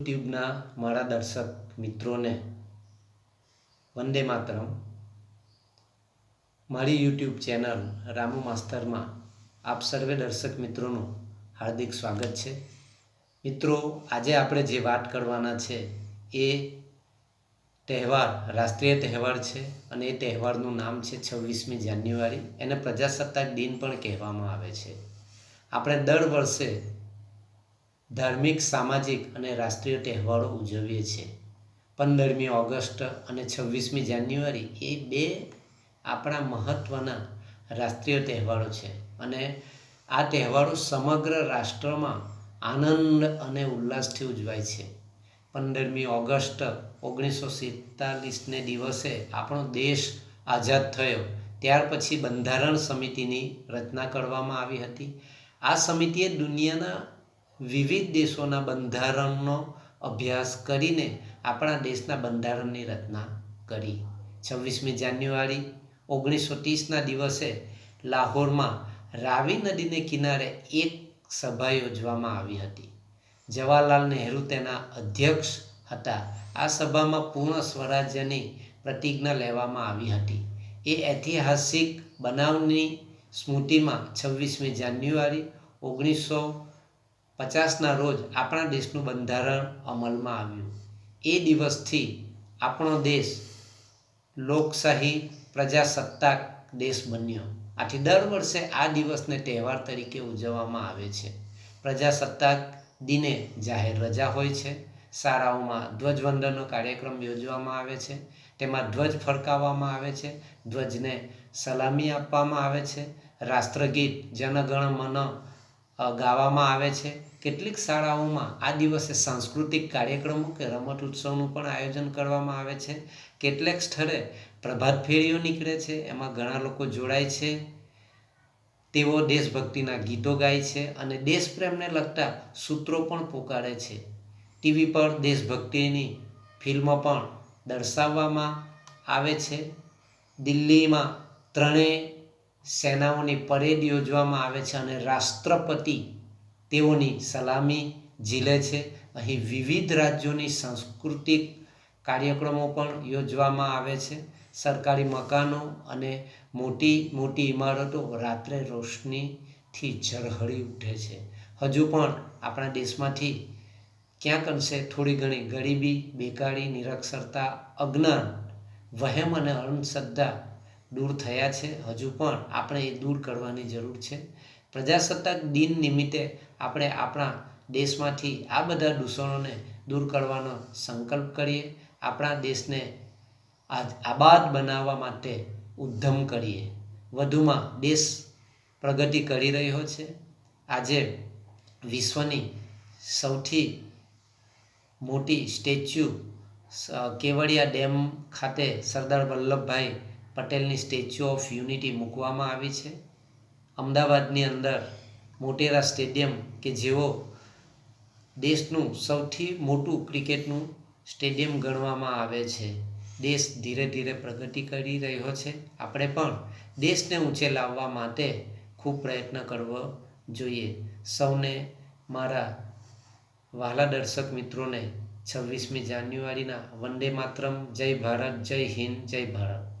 યુટ્યુબના મારા દર્શક મિત્રોને વંદે માતરમ. મારી યુટ્યુબ ચેનલ રામુ માસ્તરમાં આપ સર્વે દર્શક મિત્રોનું હાર્દિક સ્વાગત છે. મિત્રો, આજે આપણે જે વાત કરવાના છે એ તહેવાર, રાષ્ટ્રીય તહેવાર છે અને એ તહેવારનું નામ છે છવ્વીસમી જાન્યુઆરી. એને પ્રજાસત્તાક દિન પણ કહેવામાં આવે છે. આપણે દર વર્ષે ધાર્મિક, સામાજિક અને રાષ્ટ્રીય તહેવારો ઉજવીએ છીએ. પંદરમી ઓગસ્ટ અને છવ્વીસમી જાન્યુઆરી એ બે આપણા મહત્ત્વના રાષ્ટ્રીય તહેવારો છે અને આ તહેવારો સમગ્ર રાષ્ટ્રમાં આનંદ અને ઉલ્લાસથી ઉજવાય છે. પંદરમી ઓગસ્ટ ઓગણીસો સિત્તાલીસને દિવસે આપણો દેશ આઝાદ થયો. ત્યાર પછી બંધારણ સમિતિની રચના કરવામાં આવી હતી. આ સમિતિએ દુનિયાના વિવિધ દેશોના બંધારણનો અભ્યાસ કરીને આપણા દેશના બંધારણની રચના કરી. છવ્વીસમી જાન્યુઆરી, ઓગણીસો ત્રીસના દિવસે લાહોરમાં રાવી નદીને કિનારે એક સભા યોજવામાં આવી હતી. જવાહરલાલ નહેરુ તેના અધ્યક્ષ હતા. આ સભામાં પૂર્ણ સ્વરાજ્યની પ્રતિજ્ઞા લેવામાં આવી હતી. એ ઐતિહાસિક બનાવની સ્મૃતિમાં છવ્વીસમી જાન્યુઆરી, ઓગણીસો પચાસના રોજ આપણા દેશનું બંધારણ અમલમાં આવ્યું. એ દિવસથી આપણો દેશ લોકશાહી પ્રજાસત્તાક દેશ બન્યો. આથી દર વર્ષે આ દિવસને તહેવાર તરીકે ઉજવવામાં આવે છે. પ્રજાસત્તાક દિને જાહેર રજા હોય છે. શાળાઓમાં ધ્વજવંદનનો કાર્યક્રમ યોજવામાં આવે છે. તેમાં ધ્વજ ફરકાવવામાં આવે છે. ધ્વજને સલામી આપવામાં આવે છે. રાષ્ટ્રગીત, જનગણ, મન ગાવામાં આવે છે. કેટલીક શાળાઓમાં આ દિવસે સાંસ્કૃતિક કાર્યક્રમો કે રમત ઉત્સવનું પણ આયોજન કરવામાં આવે છે. કેટલેક સ્થળે પ્રભાત ફેરીઓ નીકળે છે. એમાં ઘણા લોકો જોડાય છે. તેઓ દેશભક્તિના ગીતો ગાય છે અને દેશપ્રેમને લગતા સૂત્રો પણ પોકારે છે. ટીવી પર દેશભક્તિની ફિલ્મો પણ દર્શાવવામાં આવે છે. દિલ્હીમાં ત્રણેય સેનાઓની પરેડ યોજવામાં આવે છે અને રાષ્ટ્રપતિ તેઓની સલામી ઝીલે છે. અહીં વિવિધ રાજ્યોની સાંસ્કૃતિક કાર્યક્રમો પણ યોજવામાં આવે છે. સરકારી મકાનો અને મોટી મોટી ઇમારતો રાત્રે રોશનીથી ઝળહળી ઉઠે છે. હજુ પણ આપણા દેશમાંથી ક્યાંક અંશે થોડી ઘણી ગરીબી, બેકારી, નિરક્ષરતા, અજ્ઞાન, વહેમ અને અંધશ્રદ્ધા દૂર થયા છે. હજુ પણ આપણે એ દૂર કરવાની જરૂર છે. પ્રજાસત્તાક દિન નિમિત્તે આપણે આપણા દેશમાંથી આ બધા દૂષણોને દૂર કરવાનો સંકલ્પ કરીએ. આપણા દેશને આબાદ બનાવવા માટે ઉદ્ધમ કરીએ. વધુમાં દેશ પ્રગતિ કરી રહ્યો છે. આજે વિશ્વની સૌથી મોટી સ્ટેચ્યુ કેવડિયા ડેમ ખાતે સરદાર વલ્લભભાઈ પટેલની સ્ટેચ્યુ ઓફ યુનિટી મૂકવામાં આવી છે. અમદાવાદની અંદર મોટેરા સ્ટેડિયમ કે જેઓ દેશનું સૌથી મોટું ક્રિકેટનું સ્ટેડિયમ ગણવામાં આવે છે. દેશ ધીરે ધીરે પ્રગતિ કરી રહ્યો છે. આપણે પણ દેશને ઊંચે લાવવા માટે ખૂબ પ્રયત્ન કરવો જોઈએ. સૌને મારા વહાલા દર્શક મિત્રોને છવ્વીસમી જાન્યુઆરીના વંદે માતરમ, જય ભારત, જય હિન્દ, જય ભારત.